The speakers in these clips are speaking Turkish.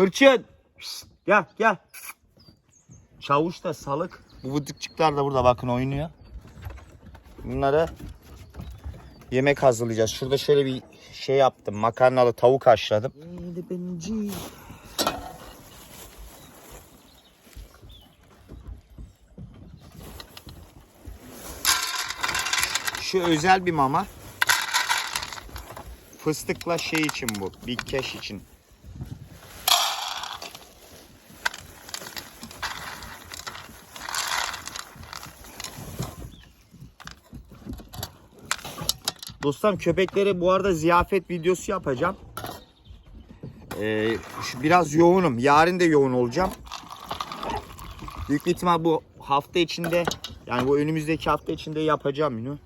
Hırçın. Şşt, Gel gel. Çavuş da salık. Bu vıdıkçıklar da burada bakın oynuyor. Bunlara yemek hazırlayacağız. Şurada şöyle bir şey yaptım. Makarnalı tavuk haşladım. Şu özel bir mama. Fıstıkla şey için bu. Big Cash için. Dostlarım köpeklere bu arada ziyafet videosu yapacağım. Ee, biraz yoğunum. Yarın da yoğun olacağım. Büyük ihtimal bu hafta içinde yani bu önümüzdeki hafta içinde yapacağım yine.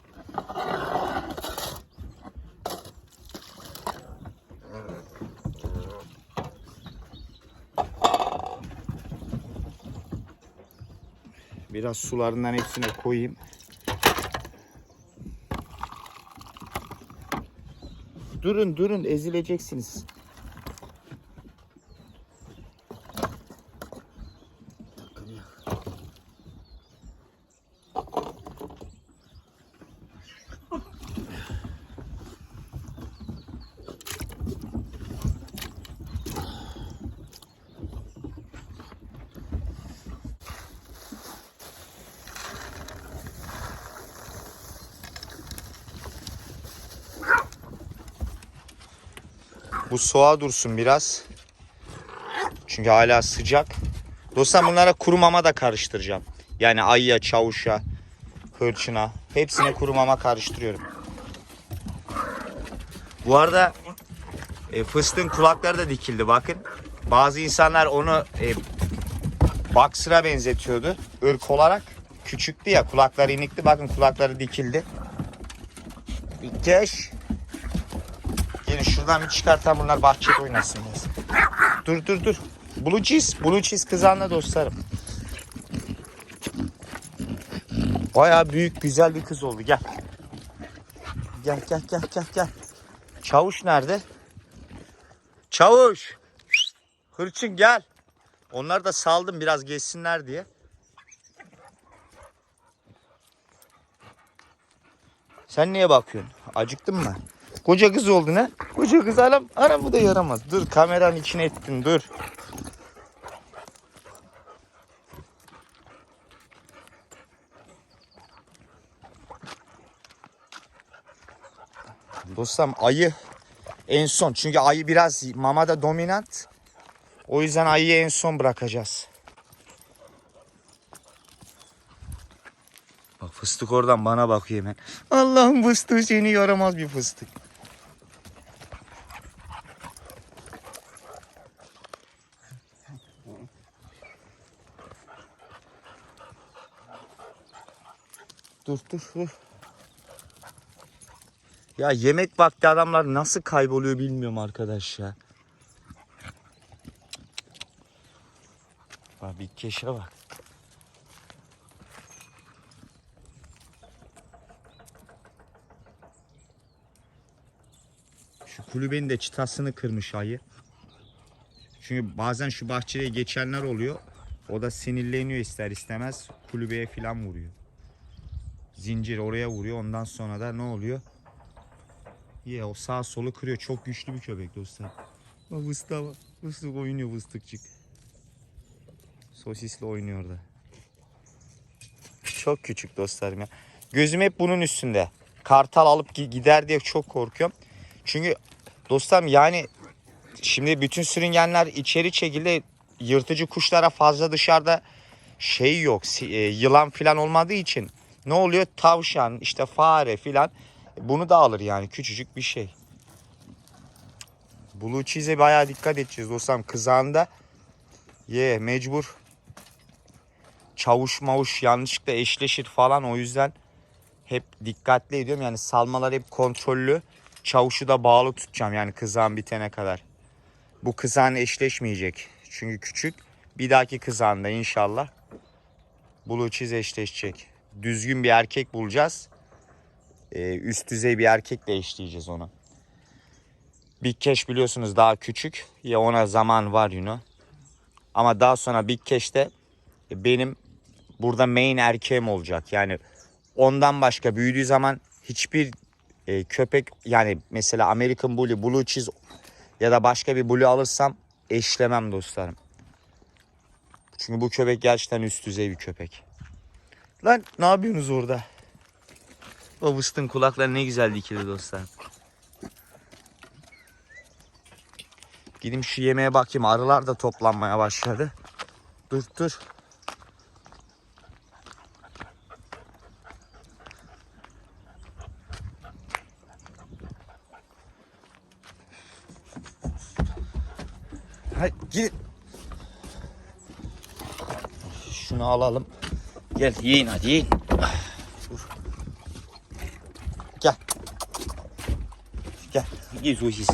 Biraz sularından hepsine koyayım. Durun durun ezileceksiniz. Bu soğuğa dursun biraz. Çünkü hala sıcak. Dostlar bunlara kuru mama da karıştıracağım. Yani ayıya, çavuşa, hırçına hepsine kuru mama karıştırıyorum. Bu arada e, fıstığın kulakları da dikildi bakın. Bazı insanlar onu e, boxer'a benzetiyordu ırk olarak. Küçüktü ya kulakları inikti bakın kulakları dikildi. Geç. Şuradan bir çıkartan bunlar bahçede oynasın. Dur dur dur. Blue cheese. Blue cheese kızanla dostlarım. Baya büyük güzel bir kız oldu. Gel. Gel gel gel gel gel. Çavuş nerede? Çavuş. Hırçın gel. Onları da saldım biraz geçsinler diye. Sen niye bakıyorsun? Acıktın mı? Koca kız oldun ha? Koca kız aram, aram bu da yaramaz. Dur kameranın içine ettin dur. Dostum ayı en son. Çünkü ayı biraz mamada dominant. O yüzden ayıyı en son bırakacağız. Bak fıstık oradan bana bakıyor hemen. Allah'ım fıstığı seni yaramaz bir fıstık. Dur dur dur. Ya yemek vakti adamlar nasıl kayboluyor bilmiyorum arkadaş ya. Bak bir keşe bak. Şu kulübenin de çıtasını kırmış ayı. Çünkü bazen şu bahçeye geçenler oluyor. O da sinirleniyor ister istemez. Kulübeye falan vuruyor. Zincir oraya vuruyor. Ondan sonra da ne oluyor? Ye o sağ solu kırıyor. Çok güçlü bir köpek dostlar. O fıstığa bak. Fıstık oynuyor fıstıkçık. Sosisle oynuyor da. Çok küçük dostlarım ya. Gözüm hep bunun üstünde. Kartal alıp gi- gider diye çok korkuyorum. Çünkü dostlarım yani şimdi bütün sürüngenler içeri çekildi. Yırtıcı kuşlara fazla dışarıda şey yok. e, yılan falan olmadığı için ne oluyor? Tavşan, işte fare filan bunu da alır yani küçücük bir şey. Blue cheese'e bayağı dikkat edeceğiz dostlarım. Kızağında ye mecbur çavuş mavuş yanlışlıkla eşleşir falan o yüzden hep dikkatli ediyorum. Yani salmalar hep kontrollü. Çavuşu da bağlı tutacağım yani kızağın bitene kadar. Bu kızağın eşleşmeyecek. Çünkü küçük. Bir dahaki kızağında inşallah Blue cheese eşleşecek. Düzgün bir erkek bulacağız. Ee, üst düzey bir erkekle eşleyeceğiz onu. Big Cash biliyorsunuz daha küçük. Ya ona zaman var you know. Ama daha sonra Big Cash'te benim burada main erkeğim olacak. Yani ondan başka büyüdüğü zaman hiçbir e, köpek yani mesela American Bully, Blue Cheese ya da başka bir Bully alırsam eşlemem dostlarım. Çünkü bu köpek gerçekten üst düzey bir köpek. Lan ne yapıyorsunuz orada? O vıstın kulakları ne güzel dikili dostlarım. Gideyim şu yemeğe bakayım. Arılar da toplanmaya başladı. Dur dur. Hadi git. Şunu alalım. Gel yiyin hadi yiyin. Dur. Gel. Gel. Git uhiz.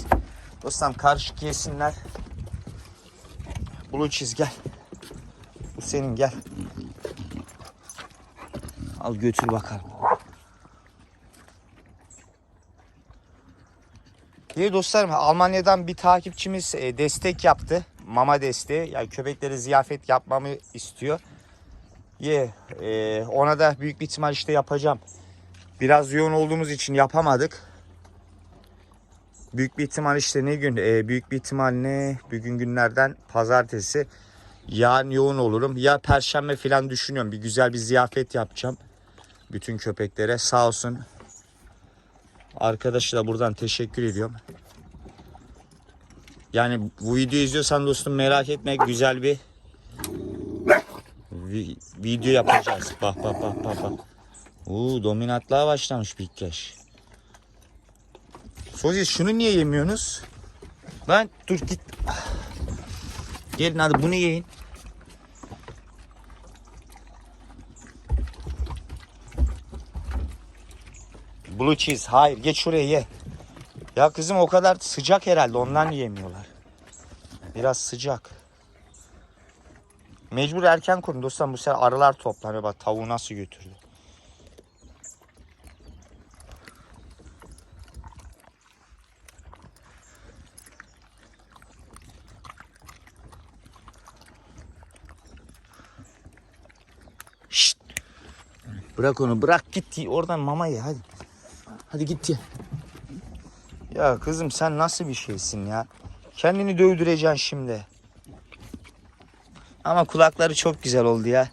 Dostum karışık yesinler. Blue cheese gel. Bu senin gel. Al götür bakalım. İyi dostlarım Almanya'dan bir takipçimiz e, destek yaptı. Mama desteği. Yani köpeklere ziyafet yapmamı istiyor. Ye, e, ona da büyük bir ihtimal işte yapacağım. Biraz yoğun olduğumuz için yapamadık. Büyük bir ihtimal işte ne gün? E, büyük bir ihtimal ne? Bugün günlerden pazartesi. Yarın yoğun olurum. Ya perşembe falan düşünüyorum. Bir güzel bir ziyafet yapacağım. Bütün köpeklere. Sağ olsun. Arkadaşı da buradan teşekkür ediyorum. Yani bu videoyu izliyorsan dostum merak etme. Güzel bir video yapacağız. Bak bak bak bak bak. Oo, dominantlığa başlamış bir kez. Sosis şunu niye yemiyorsunuz? Lan dur git. Gelin hadi bunu yiyin. Blue cheese. Hayır geç şuraya ye. Ya kızım o kadar sıcak herhalde ondan yemiyorlar. Biraz sıcak. Mecbur erken kurun dostum bu sefer arılar toplanıyor bak tavuğu nasıl götürdü. Şşt. Bırak onu bırak git oradan mama ye hadi. Hadi git ye. Ya kızım sen nasıl bir şeysin ya? Kendini dövdüreceksin şimdi. Ama kulakları çok güzel oldu ya.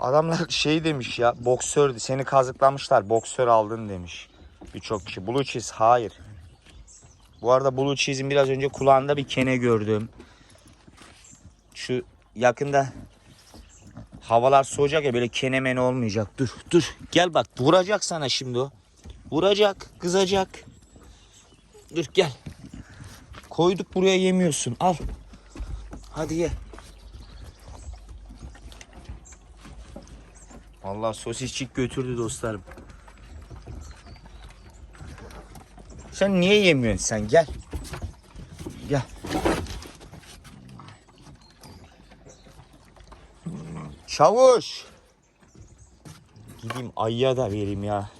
Adamlar şey demiş ya boksör seni kazıklamışlar boksör aldın demiş. Birçok kişi. Blue cheese hayır. Bu arada Blue cheese'in biraz önce kulağında bir kene gördüm. Şu yakında havalar soğuyacak ya böyle kene mene olmayacak. Dur dur gel bak vuracak sana şimdi o. Vuracak kızacak. Dur gel. Koyduk buraya yemiyorsun. Al. Hadi ye. Allah sosisçik götürdü dostlarım. Sen niye yemiyorsun sen? Gel. Gel. Çavuş. Gideyim ayıya da vereyim ya.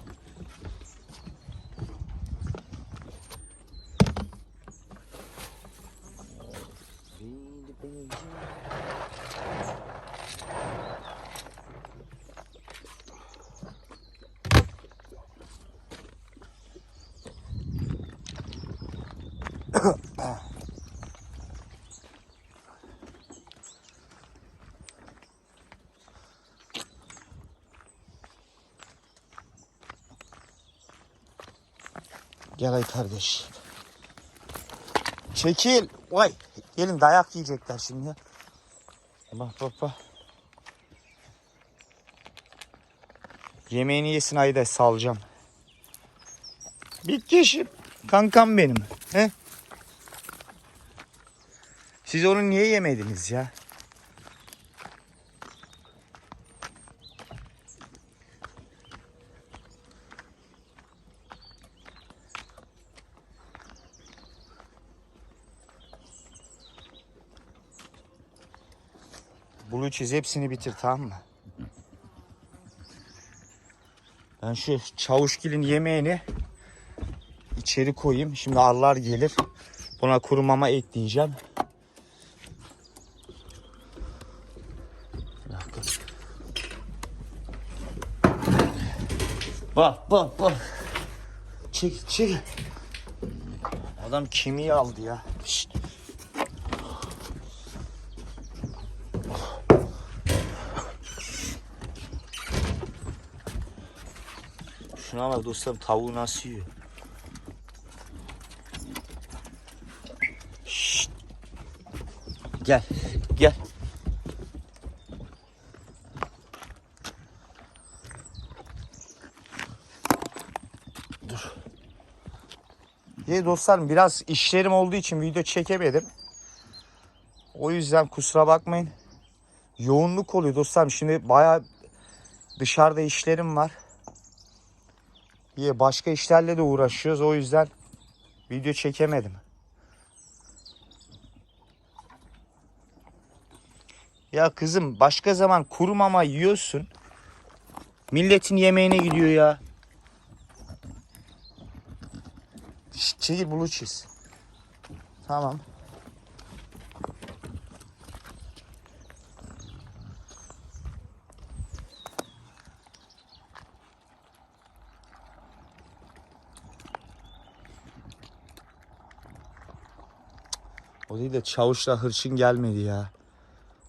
Gel ay kardeş. Çekil. Vay. Gelin dayak yiyecekler şimdi. Bak bak. Yemeğini yesin ayı da salacağım. Bitkeşim. Kankam benim. He? Siz onu niye yemediniz ya? Blue cheese hepsini bitir tamam mı? Ben şu çavuşgilin yemeğini içeri koyayım. Şimdi arılar gelir. Buna kuru mama ekleyeceğim. Bak bak bak. Çek çek. Adam kemiği aldı ya. Şşt. Şuna bak dostlarım tavuğu nasıl yiyor. Şşt. Gel gel. İyi dostlarım biraz işlerim olduğu için video çekemedim. O yüzden kusura bakmayın. Yoğunluk oluyor dostlarım. Şimdi bayağı dışarıda işlerim var. İyi başka işlerle de uğraşıyoruz. O yüzden video çekemedim. Ya kızım başka zaman kuru mama yiyorsun. Milletin yemeğine gidiyor ya. Şşt, çekil bulu çiz. Tamam. O değil de çavuşla hırçın gelmedi ya.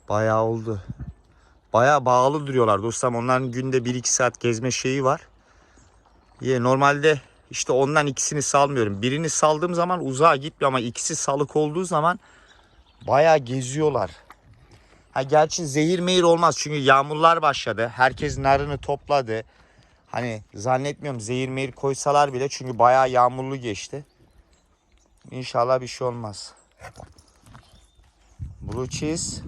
Bayağı oldu. Bayağı bağlı duruyorlar dostum. Onların günde 1-2 saat gezme şeyi var. Ye normalde işte ondan ikisini salmıyorum. Birini saldığım zaman uzağa gitmiyor ama ikisi salık olduğu zaman bayağı geziyorlar. Ha gerçi zehir mehir olmaz çünkü yağmurlar başladı. Herkes narını topladı. Hani zannetmiyorum zehir mehir koysalar bile çünkü bayağı yağmurlu geçti. İnşallah bir şey olmaz. Blue cheese.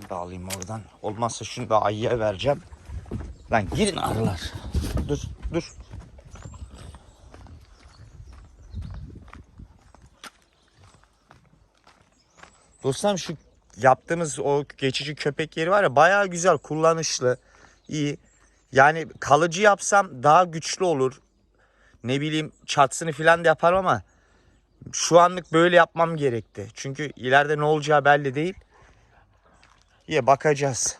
Şunu da alayım oradan. Olmazsa şunu da ayıya vereceğim. Lan girin arılar. Dur dur. Dostlarım şu yaptığımız o geçici köpek yeri var ya bayağı güzel, kullanışlı, iyi. Yani kalıcı yapsam daha güçlü olur. Ne bileyim çatısını falan da yaparım ama şu anlık böyle yapmam gerekti. Çünkü ileride ne olacağı belli değil. İyi bakacağız.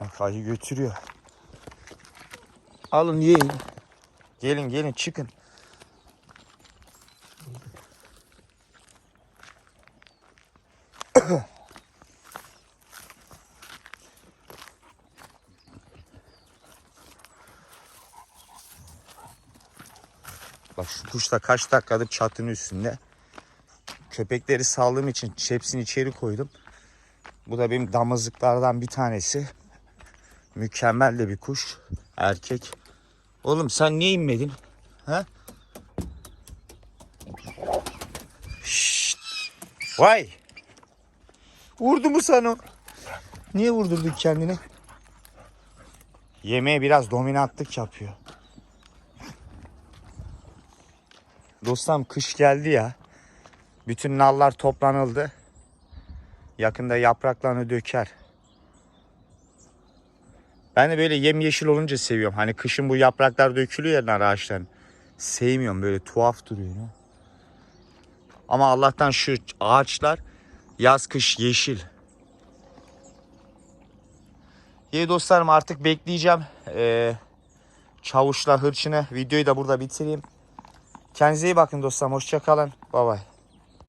Bak ayı götürüyor. Alın yiyin. Gelin gelin çıkın. Bak şu kuş kaç dakikadır çatının üstünde. Köpekleri saldığım için hepsini içeri koydum. Bu da benim damızlıklardan bir tanesi. Mükemmel de bir kuş. Erkek. Oğlum sen niye inmedin? Ha? Şşt. Vay. Vurdu mu sana? Niye vurdurdun kendini? Yemeğe biraz dominantlık yapıyor. Dostum kış geldi ya. Bütün nallar toplanıldı. Yakında yapraklarını döker. Ben de böyle yemyeşil olunca seviyorum. Hani kışın bu yapraklar dökülüyor ya nar ağaçların. Sevmiyorum böyle tuhaf duruyor. Ama Allah'tan şu ağaçlar yaz kış yeşil. İyi dostlarım artık bekleyeceğim. Ee, çavuşla hırçını videoyu da burada bitireyim. Kendinize iyi bakın dostlarım. Hoşçakalın. Bay bay.